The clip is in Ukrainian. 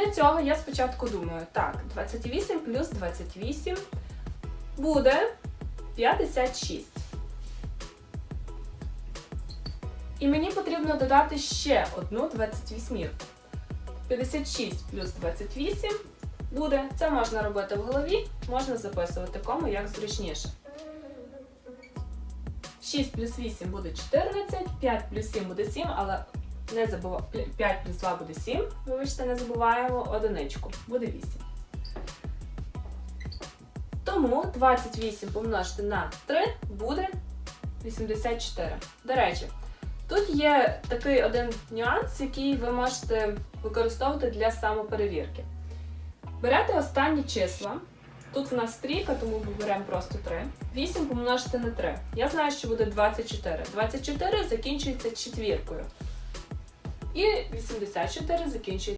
Для цього я спочатку думаю, так, 28 плюс 28 буде 56. І мені потрібно додати ще одну 28. 56 плюс 28 буде. Це можна робити в голові, можна записувати кому як зручніше. 6 плюс 8 буде 14, 5 плюс 7 буде 7, але не забув... 5 плюс 2 буде 7. Вибачте, не забуваємо одиничку. Буде 8. Тому 28 помножити на 3 буде 84. До речі, тут є такий один нюанс, який ви можете використовувати для самоперевірки. Берете останні числа. Тут в нас трійка, тому ми беремо просто 3. 8 помножити на 3. Я знаю, що буде 24. 24 закінчується четвіркою. І 84 закінчується